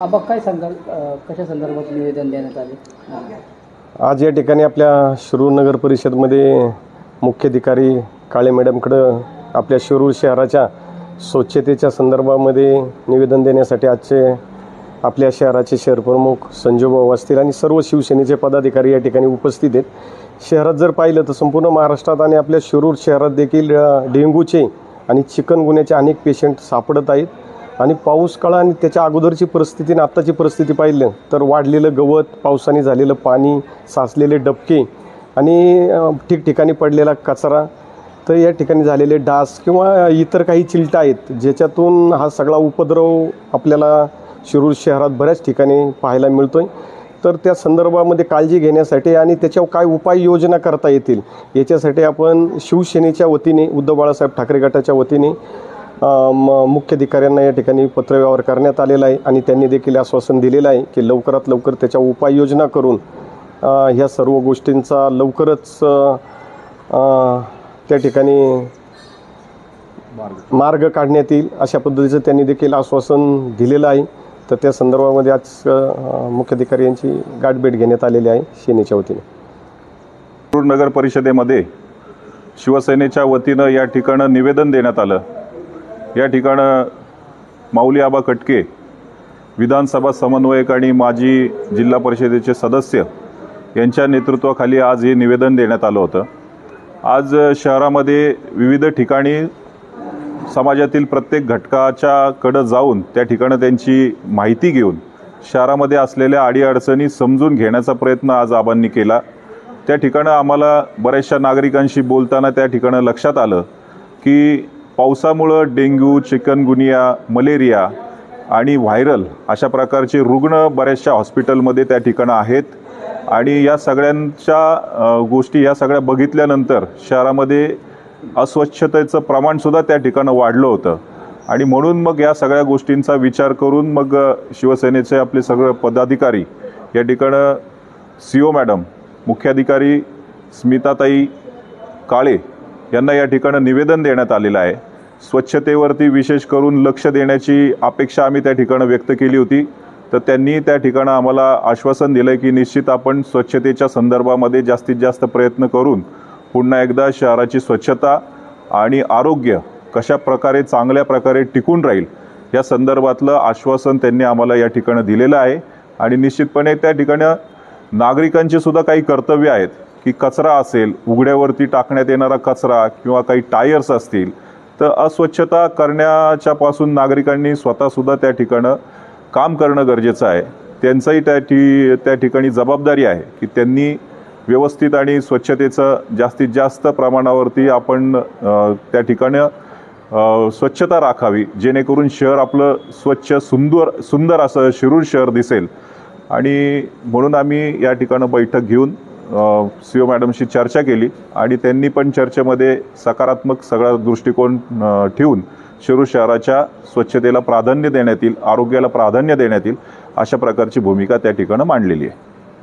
आबा काय सांगाल कशा संदर्भात निवेदन देण्यात आले? आज या ठिकाणी आपल्या शिरूर नगर परिषदमध्ये मुख्याधिकारी काळे मॅडमकडं आपल्या शिरूर शहराच्या स्वच्छतेच्या संदर्भामध्ये निवेदन देण्यासाठी आजचे आपल्या शहराचे शहरप्रमुख संजूभाऊ असतील आणि सर्व शिवसेनेचे पदाधिकारी या ठिकाणी उपस्थित आहेत. शहरात जर पाहिलं तर संपूर्ण महाराष्ट्रात आणि आपल्या शिरूर शहरात देखील डेंग्यूचे आणि चिकनगुन्ह्याचे अनेक पेशंट सापडत आहेत. आणि पाऊस काळ आणि त्याच्या अगोदरची परिस्थिती आणि आत्ताची परिस्थिती पाहिलं तर वाढलेलं गवत पावसाने झालेलं पाणी साचलेले डबके आणि ठिकठिकाणी पडलेला कचरा. तर या ठिकाणी झालेले डास किंवा इतर काही चिलटा आहेत ज्याच्यातून हा सगळा उपद्रव आपल्याला शिरूर शहरात बऱ्याच ठिकाणी पाहायला मिळतो आहे तर त्या संदर्भामध्ये काळजी घेण्यासाठी आणि त्याच्यावर काय उपाययोजना करता येतील याच्यासाठी आपण शिवसेनेच्या वतीने उद्धव बाळासाहेब ठाकरे गटाच्या वतीने मुख्याधिकाऱ्यांना या ठिकाणी पत्रव्यवहार करण्यात आलेला आहे आणि त्यांनी देखील आश्वासन दिलेलं आहे की लवकरात लवकर त्याच्या उपाययोजना करून ह्या सर्व गोष्टींचा लवकरच त्या ठिकाणी मार्ग काढण्यात येईल अशा पद्धतीचं त्यांनी देखील आश्वासन दिलेलं आहे. तर त्या संदर्भामध्ये आज मुख्याधिकारी यांची गाठभेट घेण्यात आलेली आहे सेनेच्या वतीने. नगर परिषदेमध्ये शिवसेनेच्या वतीनं या ठिकाणं निवेदन देण्यात आलं. या ठिकाणं माऊली आबा कटके विधानसभा समन्वयक आणि माजी जिल्हा परिषदेचे सदस्य यांच्या नेतृत्वाखाली आज हे निवेदन देण्यात आलं होतं. आज शहरामध्ये विविध ठिकाणी समाजातील प्रत्येक घटकाच्याकडं जाऊन त्या ठिकाणं त्यांची माहिती घेऊन शहरामध्ये असलेल्या अडीअडचणी समजून घेण्याचा प्रयत्न आज आबांनी केला. त्या ठिकाणं आम्हाला बऱ्याचशा नागरिकांशी बोलताना त्या ठिकाणं लक्षात आलं की पावसामुळं डेंग्यू चिकनगुनिया मलेरिया आणि व्हायरल अशा प्रकारचे रुग्ण बऱ्याचशा हॉस्पिटलमध्ये त्या ठिकाणं आहेत. आणि या सगळ्यांच्या गोष्टी या सगळ्या बघितल्यानंतर शहरामध्ये अस्वच्छतेचं प्रमाणसुद्धा त्या ठिकाणं वाढलं होतं. आणि म्हणून मग या सगळ्या गोष्टींचा विचार करून मग शिवसेनेचे आपले सगळे पदाधिकारी या ठिकाणं सी ओ मॅडम मुख्याधिकारी स्मिताताई काळे यांना या ठिकाणं निवेदन देण्यात आलेलं आहे. स्वच्छतेवरती विशेष करून लक्ष देण्याची अपेक्षा आम्ही त्या ठिकाणं व्यक्त केली होती. तर त्यांनी त्या ठिकाणं आम्हाला आश्वासन दिलं की निश्चित आपण स्वच्छतेच्या संदर्भामध्ये जास्तीत जास्त प्रयत्न करून पुन्हा एकदा शहराची स्वच्छता आणि आरोग्य कशा प्रकारे चांगल्या प्रकारे टिकून राहील या संदर्भातलं आश्वासन त्यांनी आम्हाला या ठिकाणं दिलेलं आहे. आणि निश्चितपणे त्या ठिकाणं नागरिकांची सुद्धा काही कर्तव्य आहेत. की कचरा असेल उघड्यावरती टाकण्यात येणारा कचरा किंवा काही टायर्स असतील तर अस्वच्छता करण्याच्या पासून नागरिकांनी स्वतःसुद्धा त्या ठिकाणं काम करणं गरजेचं आहे. त्यांचंही त्या ठी त्या ठिकाणी जबाबदारी आहे की त्यांनी व्यवस्थित आणि स्वच्छतेचं जास्तीत जास्त प्रमाणावरती आपण त्या ठिकाणं स्वच्छता राखावी जेणेकरून शहर आपलं स्वच्छ सुंदर सुंदर असं शिरूर शहर दिसेल. आणि म्हणून आम्ही या ठिकाणं बैठक घेऊन सी ओ मॅडमशी चर्चा केली आणि त्यांनी पण चर्चेमध्ये सकारात्मक सगळा दृष्टिकोन ठेवून शिरूर शहराच्या स्वच्छतेला प्राधान्य देण्यात येईल आरोग्याला प्राधान्य देण्यात येईल अशा प्रकारची भूमिका त्या ठिकाणं मांडलेली आहे.